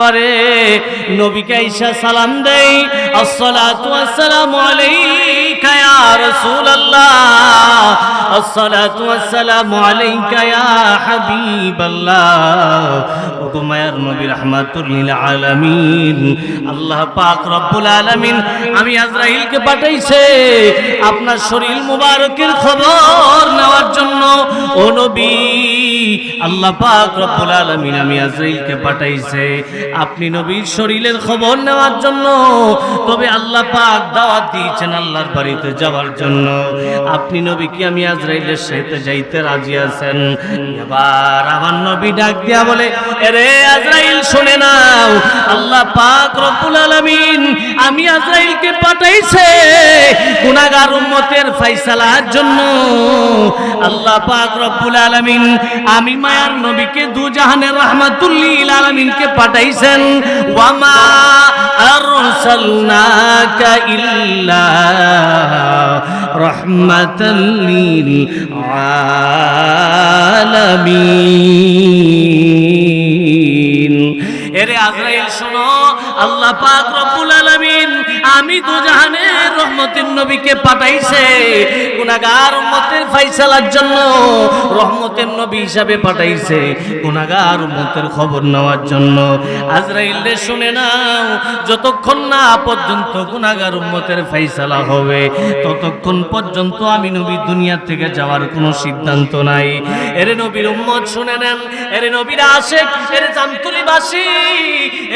পরে। নবীকে ঈশা সালাম দেই। আসসালাতু ওয়াসসালামু আলাইকা ইয়া রাসূলুল্লাহ। আসসালাতু ওয়াসসালামু আলাইকা ইয়া হাবিবাল্লাহ। ওগো মায়ার নবী রাহমাতুল লিল আলামিন। আল্লাহ পাক রব্বুল আলামিন, আমি আজরাইলকে পাঠাইছে। আপনার শরীর মুবারকের খবর নেওয়ার জন্য। ও নবী, আল্লাহ পাক রব্বুল আলামিন, আমি আজরাইলকে পাঠাইছে। আপনি নবীর শরীরের খবর নেওয়ার জন্য, তবে আল্লাহ পাক দাওয়াত দিয়েছেন আল্লাহর বাড়িতে যাওয়ার জন্য। আপনি নবী কি আমি আজরাইলের সাথে যাইতে রাজি আছেন। এবার আমার নবী ডাক দিয়া বলে, এরে আজরাইল, শুনে নাও, আল্লাহ পাক রব্বুল আলামিন আমি আজরাইলকে পাঠাইছে গুনাহগার উম্মতের ফয়সালার জন্য। আল্লাহ পাক রব্বুল আলামিন আমি মায়ার নবীকে দু জাহানের রাহমাতুল্লিল আলামিনকে পাঠাইছেন, ওয়ামা আরসালনাকা ইল্লা রাহমাতাল লিল এরে আজরাইল শোনো আল্লাহ পাক রব্বুল আলামিন আমি দু জাহানের রহমতের নবীকে পাঠাইছে, গুনাহগার উম্মতের ফয়সালার জন্য রহমতের নবী হিসাবে পাঠাইছে, গুনাহগার উম্মতের খবর নেওয়ার জন্য। আজরাইল শুনে নাও, যতক্ষণ না পর্যন্ত গুনাহগার উম্মতের ফয়সালা হবে, ততক্ষণ পর্যন্ত আমি নবী দুনিয়া থেকে যাওয়ার কোনো সিদ্ধান্ত নাই। এরে নবীর উম্মত শুনে নেন, এরে নবীর আশেক, এরে জামতুলিবাসী,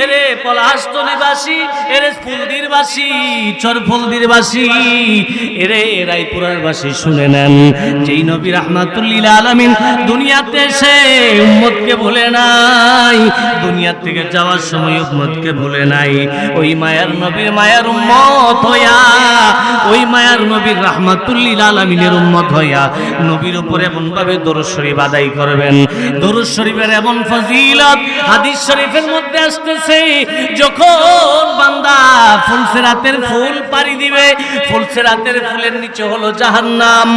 এরে পলাশতলিবাসী, এরে ফুলদিরবাসী চরফুলদিরবাসী এরে রায়পুরার বাসী, শুনে নেন। যেই নবী রাহমাতুল্লিল আলামিন দুনিয়াতে এসে উম্মতকে ভুলে নাই দুনিয়া থেকে যাওয়ার সময় উম্মতকে ভুলে নাই। ওই মায়ার নবীর মায়ার উম্মত হইয়া, ওই মায়ার নবীর রাহমাতুল্লিল আলামিনের উম্মত হইয়া নবীর উপর এমন ভাবে দরুদ আদায় করবেন। দরুদ শরীফের এমন ফজিলত হাদিস শরীফের মধ্যে আসতেছে, যখন বান্দা ফুলসেরাতের ফুল পাড়ি দিবে। ফুলসেরাতের ফুলের নিচে হলো জাহান্নাম।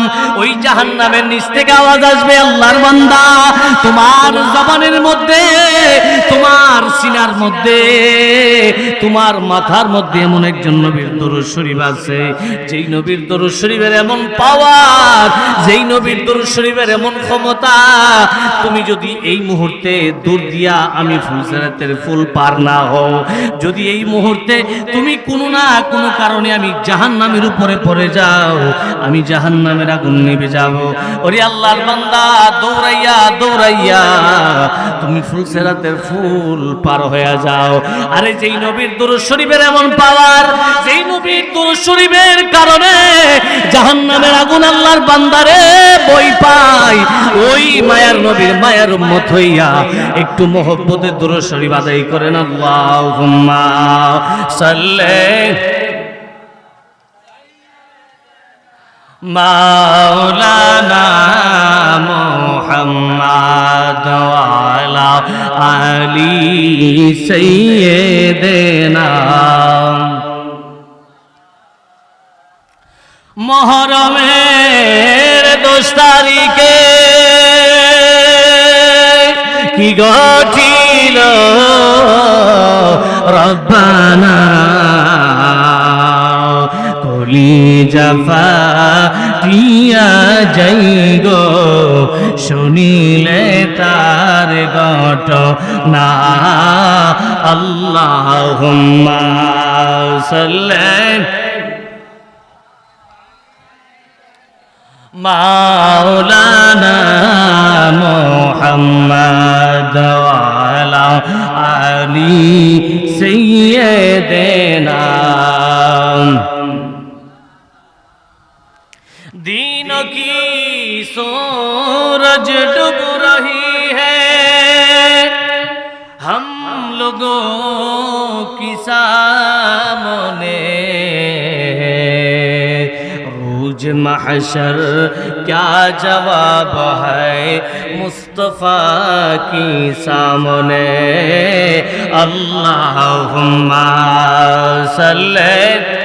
ওই জাহান্নামের নিচ থেকে আওয়াজ আসবে আল্লাহর বান্দা। তোমার জবানের মধ্যে, তোমার সিনার মধ্যে, তোমার মাথার মধ্যে এমন একজন নবীর দরুদ শরীফ আছে। যেই নবীর দরুদ শরীফের এমন পাওয়ার যেই নবীর দরুদ শরীফের এমন ক্ষমতা, তুমি যদি এই মুহূর্তে দূর দিয়া আমি ফুলসেরাতের ফুল পার না হও, যদি এই মুহূর্তে তুমি কোনো না কোনো কারণে আমি জাহান নামের উপরে পড়ে যাও, আমি জাহান নামের আগুন নেবে যাব। ওরে আল্লাহর বান্দা, দৌড়াইয়া দৌড়াইয়া, তুমি ফুল সেরাতের ফুল পার হয়ে যাও। আরে যেই নবীর দরুদ শরীফের এমন পাওয়ার শরীফের কারণে জাহান নামের আগুন আল্লাহর বান্দারে বই পাই ওই মায়ার নবীর মায়ার উম্মত হইয়া একটু মোহব্বতের দরুদ শরীফ আদায় করেন আল্লাহুম্মা সাল্লি মাওলানা মুহাম্মদ ওয়ালা আলি সাইয়্যিদিনা মহরমের দোষ তারিখে। কি গঠিল রব্বানা? কলি জাফা টিয়া যাই গো শুনিলে তার গট না আল্লাহ সাল্লেন মাওলানা মোহাম্মদ ওয়ালা আলী সাইয়্যিদেনা دین کی سورج ڈب رہی ہے ہم لوگوں محشر کیا جواب ہے مصطفیٰ کی سامنے اللہم صلی